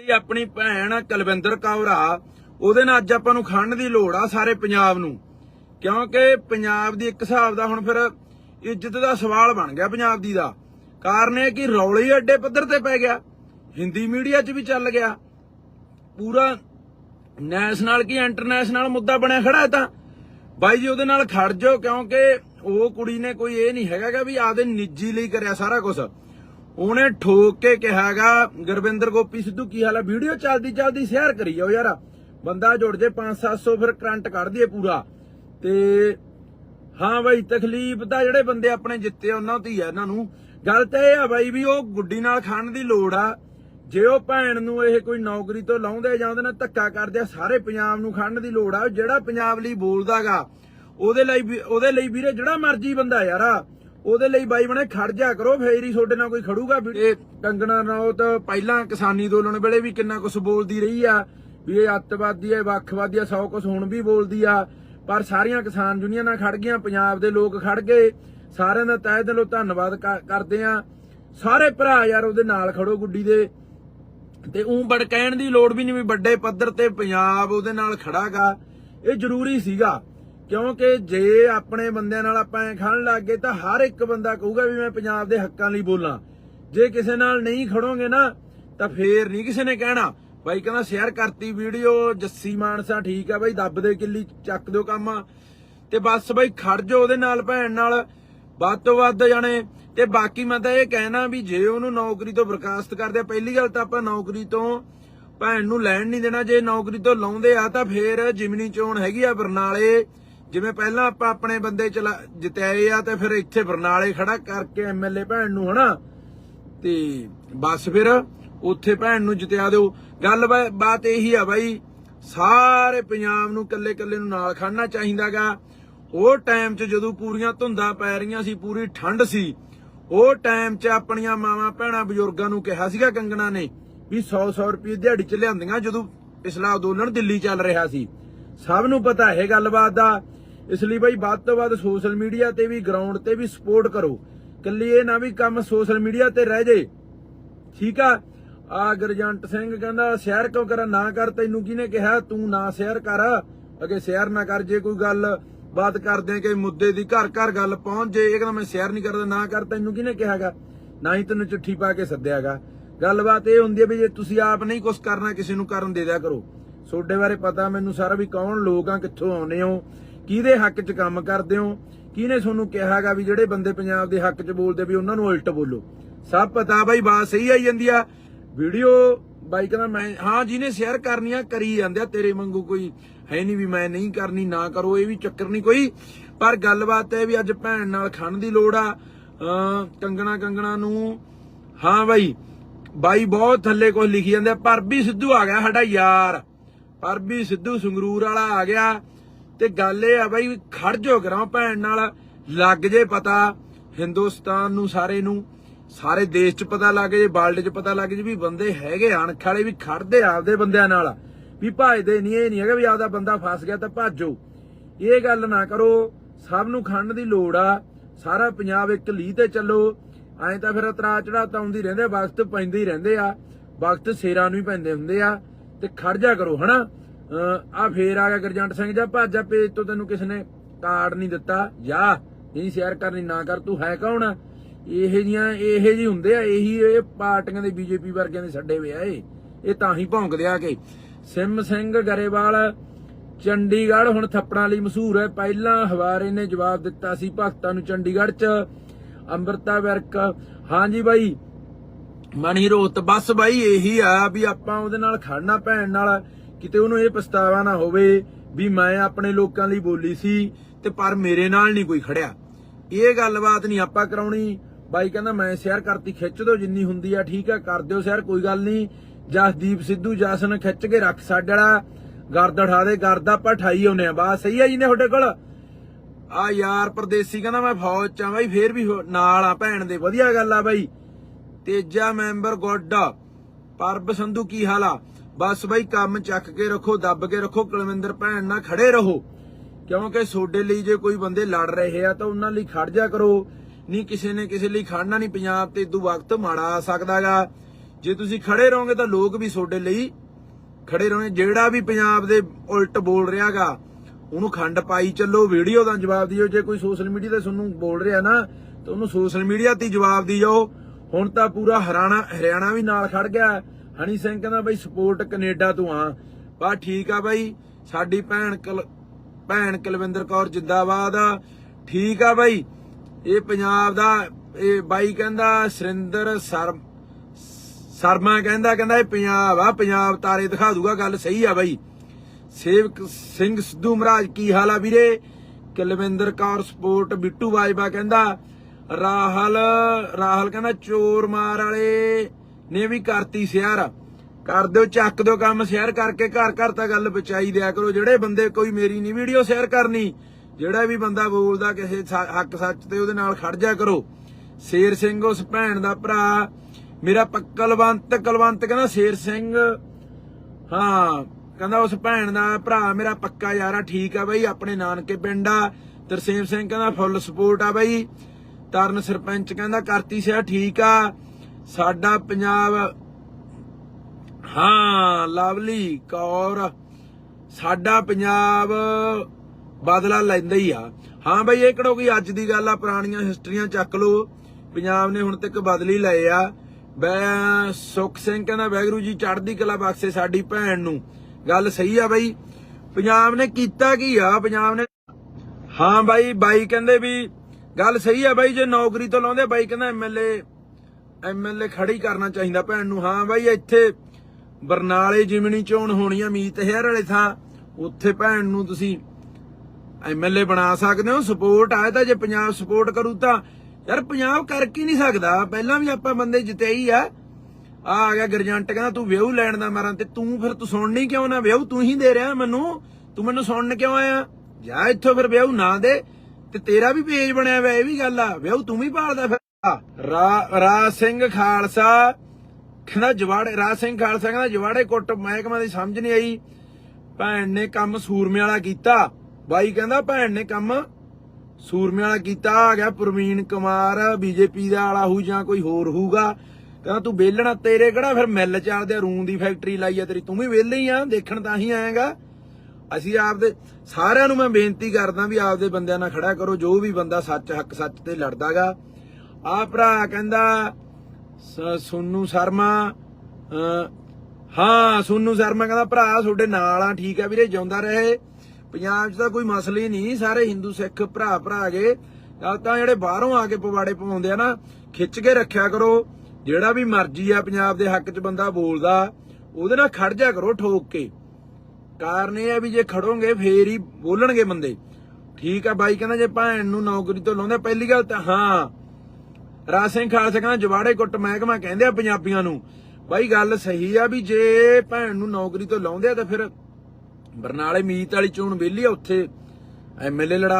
ਜਿਹੜੀ ਆਪਣੀ ਭੈਣ ਆ, ਕੁਲਵਿੰਦਰ ਕੌਰ ਆ, ਉਹਦੇ ਨਾਲ ਅੱਜ ਆਪਾਂ ਨੂੰ ਖੰਡ ਦੀ ਲੋੜ ਆ ਸਾਰੇ ਪੰਜਾਬ ਨੂੰ। ਕਿਉਂਕਿ ਪੰਜਾਬ ਦੀ ਇੱਕ ਹਿਸਾਬ ਦਾ ਹੁਣ ਫਿਰ ਇੱਜ਼ਤ ਦਾ ਸਵਾਲ ਬਣ ਗਿਆ ਪੰਜਾਬ ਦੀ ਦਾ। ਕਾਰਨ ਇਹ ਕਿ ਰੌਲੇ ਹੀ ਅੱਡੇ ਪੱਧਰ ਤੇ ਪੈ ਗਿਆ। ਹਿੰਦੀ ਮੀਡੀਆ 'ਚ ਵੀ ਚੱਲ ਗਿਆ। ਪੂਰਾ ਨੈਸ਼ਨਲ ਕੀ ਇੰਟਰਨੈਸ਼ਨਲ ਮੁੱਦਾ ਬਣਿਆ ਖੜਾ ਹੈ ਤਾਂ। ਬਾਈ ਜੀ, ਉਹਦੇ ਨਾਲ ਖੜ ਜਾਓ ਕਿਉਂਕਿ ਉਹ ਕੁੜੀ ਨੇ ਕੋਈ ਇਹ ਨਹੀਂ ਹੈਗਾਗਾ ਵੀ ਆਪਦੇ ਨਿੱਜੀ ਲਈ ਕਰਿਆ ਸਾਰਾ ਕੁਝ ਉਹਨੇ ਠੋਕ ਕੇ ਕਿਹਾਗਾ ਗੁਰਵਿੰਦਰ ਗੋਪੀ ਸਿੱਧੂ, ਕੀ ਹਾਲ ਹੈ ਵੀਡੀਓ ਚੱਲਦੀ ਚੱਲਦੀ ਸ਼ੇਅਰ ਕਰੀ ਜਾਓ ਯਾਰ। ਬੰਦਾ ਜੁੜ ਜੇ 5-700 ਫਿਰ ਕਰੰਟ ਕੱਢ ਦਈਏ ਪੂਰਾ। ਤੇ ਹਾਂ ਬਾਈ, ਤਕਲੀਫ ਤਾਂ ਜਿਹੜੇ ਬੰਦੇ ਆਪਣੇ ਜਿੱਤੇ ਉਹਨਾਂ ਦੀ ਹੀ ਇਹਨਾਂ ਨੂੰ। ਗੱਲ ਤਾਂ ਇਹ ਆ ਬਾਈ ਵੀ ਉਹ ਗੁੱਡੀ ਨਾਲ ਖਾਣ ਦੀ ਲੋੜ ਆ। ਜੇ ਉਹ ਭੈਣ ਨੂੰ ਇਹ ਕੋਈ ਨੌਕਰੀ ਤੋਂ ਲਾਉਂਦੇ ਜਾਂ ਉਹਦੇ ਨਾਲ ਧੱਕਾ ਕਰਦੇ ਆ, ਸਾਰੇ ਪੰਜਾਬ ਨੂੰ ਖੰਡ ਦੀ ਲੋੜ ਆ। ਜਿਹੜਾ ਪੰਜਾਬ ਲਈ ਬੋਲਦਾਗਾ ਉਹਦੇ ਲਈ ਵੀ- ਉਹਦੇ ਲਈ ਵੀਰੇ ਜਿਹੜਾ ਮਰਜ਼ੀ ਬੰਦਾ ਯਾਰ ਉਹਦੇ ਲਈ ਬਾਈ ਬਣੇ ਖੜ ਜਾ ਕਰੋ, ਫੇਰ ਹੀ ਤੁਹਾਡੇ ਨਾਲ ਕੋਈ ਖੜੂਗਾ ਇਹ ਕੰਗਣਾ ਰਣੌਤ ਪਹਿਲਾਂ ਕਿਸਾਨੀ ਅੰਦੋਲਨ ਵੇਲੇ ਵੀ ਕਿੰਨਾ ਕੁਝ ਬੋਲਦੀ ਰਹੀ ਆ, ਵੀ ਇਹ ਅੱਤਵਾਦੀ ਹੈ ਵੱਖਵਾਦੀ ਹੈ ਸੌ ਕੁਝ ਹੁਣ ਵੀ ਬੋਲਦੀ ਆ। ਪਰ ਸਾਰੀਆਂ ਕਿਸਾਨ ਯੂਨੀਅਨਾਂ ਖੜ ਗਈਆਂ, ਪੰਜਾਬ ਦੇ ਲੋਕ ਖੜ ਗਏ। ਸਾਰਿਆਂ ਦਾ ਤਹਿ ਦਿਲੋਂ ਧੰਨਵਾਦ ਕਰਦੇ ਆ। ਸਾਰੇ ਭਰਾ ਯਾਰ ਉਹਦੇ ਨਾਲ ਖੜੋ ਗੁੱਡੀ ਦੇ। ਤੇ ਉਂ ਬੜ ਕਹਿਣ ਦੀ ਲੋੜ ਵੀ ਨਹੀਂ ਵੀ ਵੱਡੇ ਪੱਧਰ ਤੇ ਪੰਜਾਬ ਉਹਦੇ ਨਾਲ ਖੜਾਗਾ। ਇਹ ਜ਼ਰੂਰੀ ਸੀਗਾ। ਕਿਉਂਕਿ ਜੇ ਆਪਣੇ ਬੰਦਿਆਂ ਨਾਲ ਆਪਾਂ ਐਂ ਖੜਨ ਲੱਗ ਗਏ ਤਾਂ ਹਰ ਇੱਕ ਬੰਦਾ ਕਹੂਗਾ ਵੀ ਮੈਂ ਪੰਜਾਬ ਦੇ ਹੱਕਾਂ ਲਈ ਬੋਲਾਂ। ਜੇ ਕਿਸੇ ਨਾਲ ਨਹੀਂ ਖੜੋਗੇ ਨਾ, ਤਾਂ ਫੇਰ ਨਹੀਂ ਕਿਸੇ ਨੇ ਕਹਿਣਾ। ਬਾਈ ਕਹਿੰਦਾ ਸ਼ੇਅਰ ਕਰਤੀ ਵੀਡੀਓ, ਜੱਸੀ ਮਾਨਸਾ ਠੀਕ ਆ ਬਾਈ, ਦੱਬ ਦੇ ਕਿੱਲੀ, ਚੱਕ ਦਿਓ ਕੰਮ। ਤੇ ਬਸ ਬਾਈ ਖੜ ਜਾਓ ਉਹਦੇ ਨਾਲ, ਭੈਣ ਨਾਲ, ਵੱਧ ਤੋਂ ਵੱਧ ਜਾਣੇ। ਤੇ ਬਾਕੀ ਮੈਂ ਤਾਂ ਇਹ ਕਹਿਣਾ ਵੀ ਜੇ ਉਹਨੂੰ ਨੌਕਰੀ ਤੋਂ ਬਰਖਾਸਤ ਕਰਦੇ ਪਹਿਲੀ ਗੱਲ ਤਾਂ ਆਪਾਂ ਨੌਕਰੀ ਤੋਂ ਭੈਣ ਨੂੰ ਲੈਣ ਨਹੀਂ ਦੇਣਾ। ਜੇ ਨੌਕਰੀ ਤੋਂ ਲਾਉਂਦੇ ਆ ਤਾਂ ਫੇਰ ਜਿਮਨੀ ਚੋਣ ਹੈਗੀ ਆ ਬਰਨਾਲੇ। ਜਿਵੇਂ ਪਹਿਲਾਂ ਆਪਾਂ ਆਪਣੇ ਬੰਦੇ ਚਲਾ ਜਿਤਾਏ ਆ ਤੇ ਫਿਰ ਇੱਥੇ ਬਰਨਾਲੇ ਖੜਾ ਕਰਕੇ ਐਮਐਲਏ ਭੈਣ ਨੂੰ ਹਨਾ, ਤੇ ਬਸ ਫਿਰ ਉੱਥੇ ਭੈਣ ਨੂੰ ਜਿਤਿਆ ਦਿਓ। ਗੱਲ ਬਾ- ਬਾਤ ਇਹੀ ਆ ਬਾਈ, ਸਾਰੇ ਪੰਜਾਬ ਨੂੰ ਕੱਲੇ ਕੱਲੇ ਨੂੰ ਨਾਲ ਖੜਨਾ ਚਾਹੀਦਾਗਾ। ਉਹ ਟਾਈਮ 'ਚ ਜਦੋਂ ਪੂਰੀਆਂ ਧੁੰਦਾਂ ਪੈ ਰਹੀਆਂ ਸੀ, ਪੂਰੀ ਠੰਡ ਸੀ, ਉਹ ਟਾਈਮ 'ਚ ਆਪਣੀਆਂ ਮਾਵਾਂ ਭੈਣਾਂ ਬਜ਼ੁਰਗਾਂ ਨੂੰ ਕਿਹਾ ਸੀਗਾ ਕੰਗਣਾ ਨੇ ਵੀ 100-100 ਰੁਪਏ ਦਿਹਾੜੀ 'ਚ ਲਿਆਂਦੀਆਂ ਜਦੋਂ ਪਿਛਲਾ ਅੰਦੋਲਨ ਦਿੱਲੀ ਚੱਲ ਰਿਹਾ ਸੀ। ਸਭ ਨੂੰ ਪਤਾ ਹੈ ਗੱਲਬਾਤ ਦਾ ਇਸ ਲਈ ਬਾਈ ਵੱਧ ਤੋਂ ਵੱਧ ਸੋਸ਼ਲ ਮੀਡੀਆ ਤੇ ਵੀ ਗਰਾਊਂਡ ਤੇ ਵੀ ਸਪੋਰਟ ਕਰੋ। ਕੱਲੀ ਇਹ ਨਾ ਵੀ ਕੰਮ ਸੋਸ਼ਲ ਮੀਡੀਆ ਤੇ ਰਹਿ ਜੇ। ਠੀਕ ਆ? ਆ ਗਰਜੰਟ ਸਿੰਘ ਕਹਿੰਦਾ, ਸ਼ੇਅਰ ਕਿਉਂ ਕਰਾਂ? ਨਾ ਕਰ, ਤੈਨੂੰ ਕਿਹਨੇ ਕਿਹਾ? ਤੂੰ ਨਾ ਸ਼ੇਅਰ ਕਰ। ਅਗੇ ਸ਼ੇਅਰ ਨਾ ਕਰ ਜੇ ਕੋਈ ਗੱਲ। ਬਾਤ ਕਰਦੇ ਕਿ ਮੁੱਦੇ ਦੀ ਘਰ ਘਰ ਗੱਲ ਪਹੁੰਚ ਜੇ। ਇਹ ਕਹਿੰਦਾ, ਮੈਂ ਸ਼ਹਿਰ ਨਹੀਂ ਕਰਦਾ, ਨਾ ਕਰ, ਤੈਨੂੰ ਕਿਹਨੇ ਕਿਹਾਗਾ? ਨਾ ਹੀ ਤੈਨੂੰ ਚਿੱਠੀ ਪਾ ਕੇ ਸੱਦਿਆਗਾ। ਗੱਲਬਾਤ ਇਹ ਹੁੰਦੀ ਹੈ ਵੀ ਜੇ ਤੁਸੀਂ ਆਪ ਨਹੀਂ ਕੁਝ ਕਰਨਾ, ਕਿਸੇ ਨੂੰ ਕਰਨ ਦੇ ਦਿਆ ਕਰੋ। ਤੁਹਾਡੇ ਬਾਰੇ ਪਤਾ, ਮੈਨੂੰ ਸਾਰਾ ਵੀ ਕੌਣ ਲੋਕ ਆ, ਕਿੱਥੋਂ ਆਉਨੇ ਹੋ? ਕਿਹਦੇ ਹੱਕ 'ਚ ਕੰਮ ਕਰਦੇ ਹੋ? ਕਿਹਨੇ ਤੁਹਾਨੂੰ ਕਿਹਾਗਾ ਵੀ ਜਿਹੜੇ ਬੰਦੇ ਪੰਜਾਬ ਦੇ ਹੱਕ 'ਚ ਬੋਲਦੇ ਵੀ ਉਹਨਾਂ ਨੂੰ ਉਲਟ ਬੋਲੋ? ਸਭ ਪਤਾ ਬਾਈ, ਬਾਤ ਸਹੀ ਆਈ ਜਾਂਦੀ ਆ। ਵੀਡੀਓ, ਬਾਈ ਕਹਿੰਦਾ ਮੈਂ, ਹਾਂ, ਜਿਹਨੇ ਸ਼ੇਅਰ ਕਰਨੀ ਆ ਕਰੀ ਜਾਂਦੇ ਆ। ਤੇਰੇ ਵਾਂਗੂ ਕੋਈ ਹੈ ਨਹੀਂ ਵੀ ਮੈਂ ਨਹੀਂ ਕਰਨੀ, ਨਾ ਕਰੋ, ਇਹ ਵੀ ਚੱਕਰ ਨਹੀਂ ਕੋਈ। ਪਰ ਗੱਲਬਾਤ ਹੈ ਵੀ ਅੱਜ ਭੈਣ ਨਾਲ ਖਣ ਦੀ ਲੋੜ ਆ। ਕੰਗਣਾ ਕੰਗਣਾ ਨੂੰ। ਹਾਂ ਬਾਈ ਬਾਈ ਬਹੁਤ ਥੱਲੇ ਕੁਝ ਲਿਖੀ ਜਾਂਦੇ ਆ। ਪਰ ਵੀ ਸਿੱਧੂ ਆ ਗਿਆ ਸਾਡਾ ਯਾਰ। ਪਰ ਵੀ ਸਿੱਧੂ ਸੰਗਰੂਰ ਵਾਲਾ ਆ ਗਿਆ। ਤੇ ਗੱਲ ਇਹ ਆ ਬਾਈ ਖੜ ਜੋ ਕਰਾਂ ਭੈਣ ਨਾਲ, ਲੱਗ ਜੇ ਪਤਾ, ਹਿੰਦੁਸਤਾਨ ਨੂੰ ਸਾਰੇ ਨੂੰ, ਸਾਰੇ ਦੇਸ਼ 'ਚ ਪਤਾ ਲੱਗ ਜੇ ਵਰਲਡ 'ਚ ਪਤਾ ਲੱਗ ਜੇ ਵੀ ਬੰਦੇ ਹੈਗੇ ਅਣਖ ਵਾਲੇ ਵੀ ਖੜਦੇ ਆਪਦੇ ਬੰਦਿਆਂ ਨਾਲ। ਵੀ ਭਜਦੇ ਨਹੀਂ ਇਹ ਨਹੀਂ ਹੈਗਾ ਵੀ ਆਪਦਾ ਬੰਦਾ ਫਸ ਗਿਆ ਤਾਂ ਭਾਜੋ। ਇਹ ਗੱਲ ਨਾ ਕਰੋ, ਸਭ ਨੂੰ ਖੰਡ ਦੀ ਲੋੜ ਆ, ਸਾਰਾ ਪੰਜਾਬ ਇੱਕ ਲੀਹ ਤੇ ਚੱਲੋ। ਐਂ ਤਾਂ ਫਿਰ ਉਤਰਾ ਚੜਾ ਤਾਂ ਆਉਂਦੀ ਰਹਿੰਦੇ ਵਕਤ ਪੈਂਦੇ ਹੀ ਰਹਿੰਦੇ ਆ, ਵਕਤ ਸੇਰਾਂ ਨੂੰ ਹੀ ਪੈਂਦੇ ਹੁੰਦੇ ਆ, ਤੇ ਖੜ ਜਾ ਕਰੋ, ਹਨਾ? ਆ ਫੇਰ ਆ ਗਿਆ ਗਰਜੰਟ ਸਿੰਘ ਦਾ ਭਾਜਾ ਪੇਜ ਤੋਂ ਤੈਨੂੰ ਕਿਸ ਨੇ ਕਾਰਡ ਨਹੀਂ ਦਿੱਤਾ। ਜਾ, ਨਹੀਂ ਸ਼ੇਅਰ ਕਰਨੀ, ਨਾ ਕਰ, ਤੂੰ ਹੈ ਕੌਣ ਇਹੇ ਜੀਆਂ ਇਹੇ ਜੀ ਹੁੰਦੇ ਆ, ਇਹੀ ਇਹ ਪਾਰਟੀਆਂ ਦੇ ਬੀਜੇਪੀ ਵਰਗਿਆਂ ਦੇ ਛੱਡੇ ਹੋਏ ਆ ਇਹ। ਇਹ ਤਾਂ ਹੀ ਭੌਂਕਦੇ ਆ ਕੇ। ਸਿਮ ਸਿੰਘ ਗਰੇਵਾਲ, ਚੰਡੀਗੜ੍ਹ ਹੁਣ ਥੱਪੜਾਂ ਲਈ ਮਸ਼ਹੂਰ ਹੈ। ਪਹਿਲਾਂ ਹਵਾਰੇ ਨੇ ਜਵਾਬ ਦਿੱਤਾ ਸੀ ਭਗਤਾਂ ਨੂੰ ਚੰਡੀਗੜ੍ਹ 'ਚ। ਅੰਮ੍ਰਿਤਾ ਵਰਕ। ਹਾਂਜੀ ਬਾਈ, ਮਣੀ ਰੋਤ, ਬਸ ਬਾਈ, ਇਹੀ ਆ ਵੀ ਆਪਾਂ ਉਹਦੇ ਨਾਲ ਖੜਨਾ, ਭੈਣ ਨਾਲ ਕਿਤੇ ਉਹਨੂੰ ਇਹ ਪਛਤਾਵਾ ਨਾ ਹੋਵੇ ਵੀ ਮੈਂ ਆਪਣੇ ਲੋਕਾਂ ਲਈ ਬੋਲੀ ਸੀ ਤੇ ਪਰ ਮੇਰੇ ਨਾਲ ਨਹੀਂ ਕੋਈ ਖੜਿਆ। ਇਹ ਗੱਲਬਾਤ ਨਹੀਂ ਆਪਾਂ ਕਰਾਉਣੀ। ਬਾਈ ਕਹਿੰਦਾ, ਮੈਂ ਸ਼ੇਅਰ ਕਰਤੀ, ਖਿੱਚ ਦੋ ਜਿੰਨੀ ਹੁੰਦੀ ਆ, ਠੀਕ ਆ, ਕਰ ਦਿਓ ਸ਼ੇਅਰ ਕੋਈ ਗੱਲ ਨਹੀਂ। ਜਸਦੀਪ ਸਿੱਧੂ, ਜਸਨ ਖਿੱਚ ਕੇ ਰੱਖ ਸਾਡੇ ਵਾਲਾ। ਗਰਦ ਉਠਾ ਦੇ ਗਰਦ ਆਪਾਂ ਠਾਈ ਆਉਨੇ ਆ। ਬਸ ਸਹੀ ਆ ਜੀ ਨੇ ਤੁਹਾਡੇ ਕੋਲ? ਆ ਯਾਰ, ਪਰਦੇਸੀ ਕਹਿੰਦਾ, ਮੈਂ ਫੌਜ ਚ ਆ ਬਾਈ, ਫੇਰ ਵੀ ਨਾਲ ਆ ਭੈਣ ਦੇ। ਵਧੀਆ ਗੱਲ ਆ ਬਾਈ। ਤੇਜਾ ਮੈਂਬਰ ਗੋਡਾ। ਪਰਬ ਸੰਧੂ, ਕੀ ਹਾਲ ਆ? ਬਸ ਬਾਈ ਕੰਮ ਚੱਕ ਕੇ ਰੱਖੋ, ਦੱਬ ਕੇ ਰੱਖੋ, ਕੁਲਵਿੰਦਰ ਭੈਣ ਨਾਲ ਖੜੇ ਰਹੋ। ਕਿਉਂਕਿ ਸੋਡੇ ਲਈ ਜੇ ਕੋਈ ਬੰਦੇ ਲੜ ਰਹੇ ਆ ਤਾਂ ਉਹਨਾਂ ਲਈ ਖੜ ਜਾ ਕਰੋ। ਨਹੀਂ ਕਿਸੇ ਨੇ ਕਿਸੇ ਲਈ ਖੜਨਾ ਨਹੀਂ, ਪੰਜਾਬ ਤੇ ਇਦੋਂ ਵਕਤ ਮਾੜਾ ਆ ਸਕਦਾਗਾ। ਜੇ ਤੁਸੀਂ ਖੜੇ ਰਹੋਗੇ ਤਾਂ ਲੋਕ ਵੀ ਤੁਹਾਡੇ ਲਈ ਖੜੇ ਰਹੋਗੇ। ਜਿਹੜਾ ਵੀ ਪੰਜਾਬ ਦੇ ਉਲਟ ਬੋਲ ਰਿਹਾਗਾ, ਉਹਨੂੰ ਖੰਡ ਪਾਈ ਚੱਲੋ, ਵੀਡੀਓ ਦਾ ਜਵਾਬ ਦਿਓ। ਜੇ ਕੋਈ ਸੋਸ਼ਲ ਮੀਡੀਆ ਤੇ ਤੁਹਾਨੂੰ ਬੋਲ ਰਿਹਾ ਨਾ, ਤਾਂ ਉਹਨੂੰ ਸੋਸ਼ਲ ਮੀਡੀਆ ਤੇ ਜਵਾਬ ਦੀ ਜਾਓ। ਹੁਣ ਤਾਂ ਪੂਰਾ ਹਰਿਆਣਾ ਹਰਿਆਣਾ ਵੀ ਨਾਲ ਖੜ ਗਿਆ। ਹਣੀ ਸਿੰਘ ਕਹਿੰਦਾ ਬਈ ਸਪੋਰਟ ਕੈਨੇਡਾ ਤੋਂ ਆ। ਬਾ ਠੀਕ ਆ ਬਾਈ, ਸਾਡੀ ਭੈਣ ਭੈਣ ਕੁਲਵਿੰਦਰ ਕੌਰ ਜਿੰਦਾਬਾਦ ਠੀਕ ਆ ਬਾਈ, ਇਹ ਪੰਜਾਬ ਦਾ, ਇਹ ਬਾਈ ਕਹਿੰਦਾ ਸੁਰਿੰਦਰ ਸਰ, ਸ਼ਰਮਾ ਕਹਿੰਦਾ ਕਹਿੰਦਾ ਇਹ ਪੰਜਾਬ ਆ, ਪੰਜਾਬ ਤਾਰੇ ਦਿਖਾ ਦੂਗਾ, ਗੱਲ ਸਹੀ ਆ ਬਾਈ। ਸੇਵਕ ਸਿੰਘ ਸਿੱਧੂ ਮਹਾਰਾਜ ਕੀ ਹਾਲ ਆ ਵੀਰੇ? ਕੁਲਵਿੰਦਰ ਕੌਰ ਸਪੋਰਟ ਬਿੱਟੂ ਬਾਜਵਾ ਕਹਿੰਦਾ, ਰਾਹਲ ਰਾਹਲ ਕਹਿੰਦਾ ਚੋਰ ਮਾਰ ਵਾਲੇ। ਨੇ ਵੀ ਕਰਤੀ ਸ਼ੇਅਰ ਕਰ ਦਿਓ, ਚੱਕ ਦਿਓ ਕੰਮ ਸ਼ੇਅਰ ਕਰਕੇ ਘਰ ਘਰ ਤਾਂ ਗੱਲ ਪਹੁੰਚਾਈ ਦਿਆ ਕਰੋ। ਜਿਹੜੇ ਬੰਦੇ ਕੋਈ ਮੇਰੀ ਨਹੀਂ ਵੀਡੀਓ ਸ਼ੇਅਰ ਕਰਨੀ, ਜਿਹੜਾ ਵੀ ਬੰਦਾ ਬੋਲਦਾ ਕਿਸੇ ਹੱਕ ਸੱਚ ਤੇ ਉਹਦੇ ਨਾਲ ਖੜ ਜਾ ਕਰੋ। ਸ਼ੇਰ ਸਿੰਘ ਉਸ ਭੈਣ ਦਾ ਭਰਾ, ਮੇਰਾ ਪ- ਕਲਵੰਤ ਕਹਿੰਦਾ ਸ਼ੇਰ ਸਿੰਘ। ਹਾਂ, ਕਹਿੰਦਾ ਉਸ ਭੈਣ ਦਾ ਭਰਾ ਮੇਰਾ ਪੱਕਾ ਯਾਰ ਠੀਕ ਆ ਬਈ, ਆਪਣੇ ਨਾਨਕੇ ਪਿੰਡ ਆ। ਤਰਸੇਮ ਸਿੰਘ ਕਹਿੰਦਾ ਫੁੱਲ ਸਪੋਰਟ ਆ ਬਾਈ। ਤਰਨ ਸਰਪੰਚ ਕਹਿੰਦਾ ਕਰਤੀ ਸਿਆ ਠੀਕ ਆ। ਸਾਡਾ ਪੰਜਾਬ, ਹਾਂ, ਲਵਲੀ ਕੌਰ, ਸਾਡਾ ਪੰਜਾਬ ਬਦਲਾ ਲੈਂਦਾ ਹੀ ਆ। ਹਾਂ ਬਈ, ਇਹ ਕਿਹੜੋ ਕੋਈ ਅੱਜ ਦੀ ਗੱਲ ਆ? ਪੁਰਾਣੀਆਂ ਹਿਸਟਰੀਆਂ ਚੱਕ ਲਓ। ਪੰਜਾਬ ਨੇ ਹੁਣ ਤੱਕ ਬਦਲੀ ਲਏ ਆ। ਬੈ, ਸੁਖ ਸਿੰਘ ਕਹਿੰਦਾ ਵੈਗਰੂ ਜੀ, ਚੜ੍ਹਦੀ ਕਲਾ ਬਖਸ਼ੇ ਸਾਡੀ ਭੈਣ ਨੂੰ। ਗੱਲ ਸਹੀ ਆ ਬਈ। ਪੰਜਾਬ ਨੇ ਕੀਤਾ ਕੀ ਆ? ਪੰਜਾਬ ਨੇ ਹਾਂ ਬਾਈ ਬਾਈ ਕਹਿੰਦੇ ਵੀ ਗੱਲ ਸਹੀ ਆ ਬਾਈ, ਜੇ ਨੌਕਰੀ ਤੋਂ ਲਾਉਂਦੇ, ਬਾਈ ਕਹਿੰਦਾ ਐਮਐਲਏ ਐਮਐਲਏ ਖੜੀ ਕਰਨਾ ਚਾਹੀਦਾ ਭੈਣ ਨੂੰ। ਹਾਂ ਬਾਈ, ਇੱਥੇ ਬਰਨਾਲੇ ਜਿਮਣੀ ਚੋਣ ਹੋਣੀ ਆ ਮੀਤ ਹੈਰ ਵਾਲੇ ਥਾਂ। ਉੱਥੇ ਭੈਣ ਨੂੰ ਤੁਸੀਂ ਐਮਐਲਏ ਬਣਾ ਸਕਦੇ ਹੋ ਸਪੋਰਟ ਆਇਆ ਤਾਂ ਜੇ ਪੰਜਾਬ ਸਪੋਰਟ ਕਰੂ ਤਾਂ। ਯਾਰ, ਪੰਜਾਬ ਕਰ ਕੀ ਨਹੀਂ ਸਕਦਾ। ਪਹਿਲਾਂ ਵੀ ਆਪਾਂ ਬੰਦੇ ਜਿੱਤੇ ਆ। ਆ ਆ ਗਿਆ ਗਰਜੰਟ, ਕਹਿੰਦਾ ਤੂੰ ਵਿਆਹ ਲੈਣ ਦਾ ਮਾਰਾਂ ਤੇ ਤੂੰ ਫਿਰ ਤੂੰ ਸੁਣਨੀ ਕਿਉਂ ਨਾ ਵਿਆਹ? ਤੂੰ ਹੀ ਦੇ ਰਿਹਾ ਮੈਨੂੰ। ਤੂੰ ਮੈਨੂੰ ਸੁਣਨ ਕਿਉਂ ਆਇਆ? ਜਾ ਇੱਥੋਂ ਫਿਰ ਵਿਆਹ ਨਾ ਦੇ। ਤੇ ਤੇਰਾ ਵੀ ਪੇਜ ਬਣਿਆ ਹੋਇਆ ਇਹ ਵੀ ਗੱਲ ਆ। ਵਿਆਹ ਤੂੰ ਵੀ ਭਾਲਦਾ ਫਿਰ। ਰਾ ਰਾਜ ਸਿੰਘ ਖਾਲਸਾ। ਕਹਿੰਦਾ ਜਵਾੜੇ ਰਾਜ ਸਿੰਘ ਖਾਲਸਾ ਕਹਿੰਦਾ ਜਵਾੜੇ ਕੁੱਟ ਮਹਿਕਮਾ ਦੀ ਸਮਝ ਨਹੀਂ ਆਈ। ਭੈਣ ਨੇ ਕੰਮ ਸੂਰਮੇ ਵਾਲਾ ਕੀਤਾ। ਬਾਈ ਕਹਿੰਦਾ ਭੈਣ ਨੇ ਕੰਮ ਸੂਰਮੇ ਵਾਲਾ ਕੀਤਾ। ਆ ਗਿਆ ਪ੍ਰਵੀਨ ਕੁਮਾਰ ਬੀਜੇਪੀ ਦਾ ਵਾਲਾ ਹੋਊ ਜਾਂ ਕੋਈ ਹੋਰ ਹੋਊਗਾ ਕਹਿੰਦਾ ਤੂੰ ਵੇਲਣਾ ਤੇਰੇ ਕਿਹੜਾ? ਫਿਰ ਮਿੱਲ ਚੱਲਦੇ ਆ, ਰੂੰ ਦੀ ਫੈਕਟਰੀ ਲਾਈ ਆ ਤੇਰੀ। ਤੂੰ ਵੀ ਵਿਹਲੇ ਹੀ ਆ ਦੇਖਣ ਤਾਂ ਹੀ ਆਏਗਾ। ਅਸੀਂ ਆਪਦੇ ਸਾਰਿਆਂ ਨੂੰ ਮੈਂ ਬੇਨਤੀ ਕਰਦਾ ਵੀ ਆਪਦੇ ਬੰਦਿਆਂ ਨਾਲ ਖੜਾ ਕਰੋ। ਜੋ ਵੀ ਬੰਦਾ ਸੱਚ ਹੱਕ ਸੱਚ ਤੇ ਲੜਦਾਗਾ। ਆ ਭਰਾ ਕਹਿੰਦਾ, ਸ- ਸੋਨੂ ਸ਼ਰਮਾ ਹਾਂ, ਸੋਨੂ ਸ਼ਰਮਾ ਕਹਿੰਦਾ, ਭਰਾ ਤੁਹਾਡੇ ਨਾਲ ਆ, ਠੀਕ ਆ ਵੀਰੇ, ਜਿਉਂਦਾ ਰਹੇ। ਪੰਜਾਬ 'ਚ ਤਾਂ ਕੋਈ ਮਸਲਾ ਹੀ ਨਹੀਂ, ਸਾਰੇ ਹਿੰਦੂ ਸਿੱਖ ਭਰਾ ਭਰਾ ਗਏ ਤਾਂ ਜਿਹੜੇ ਬਾਹਰੋਂ ਆ ਕੇ ਪਵਾੜੇ ਪਵਾਉਂਦੇ ਆ ਨਾ, ਖਿੱਚ ਕੇ ਰੱਖਿਆ ਕਰੋ। ਜਿਹੜਾ ਵੀ ਮਰਜ਼ੀ ਆ ਪੰਜਾਬ ਦੇ ਹੱਕ 'ਚ ਬੰਦਾ ਬੋਲਦਾ, ਉਹਦੇ ਨਾਲ ਖੜ ਜਾ ਕਰੋ ਠੋਕ ਕੇ। ਕਾਰਨ ਇਹ ਆ ਵੀ ਜੇ ਖੜੋਗੇ, ਫੇਰ ਹੀ ਬੋਲਣਗੇ ਬੰਦੇ। ਠੀਕ ਆ ਬਾਈ, ਕਹਿੰਦਾ ਜੇ ਭੈਣ ਨੂੰ ਨੌਕਰੀ ਤੋਂ ਲਾਉਂਦੇ, ਪਹਿਲੀ ਗੱਲ ਤਾਂ ਹਾਂ ਰਾਜ ਸਿੰਘ ਖਾਲਸਾ ਕਹਿੰਦਾ, ਜਵਾੜੇ ਕੁੱਟ ਮਹਿਕਮਾ ਕਹਿੰਦੇ ਆ ਪੰਜਾਬੀਆਂ ਨੂੰ। ਬਾਈ ਗੱਲ ਸਹੀ ਆ ਵੀ ਜੇ ਭੈਣ ਨੂੰ ਨੌਕਰੀ ਤੋਂ ਲਾਉਂਦੇ ਆ ਤਾਂ ਫਿਰ ਬਰਨਾਲੇ ਮੀਤ ਵਾਲੀ ਚੋਣ ਵਿਹਲੀ ਆ, ਉੱਥੇ ਐਮਐਲਏ ਲੜਾ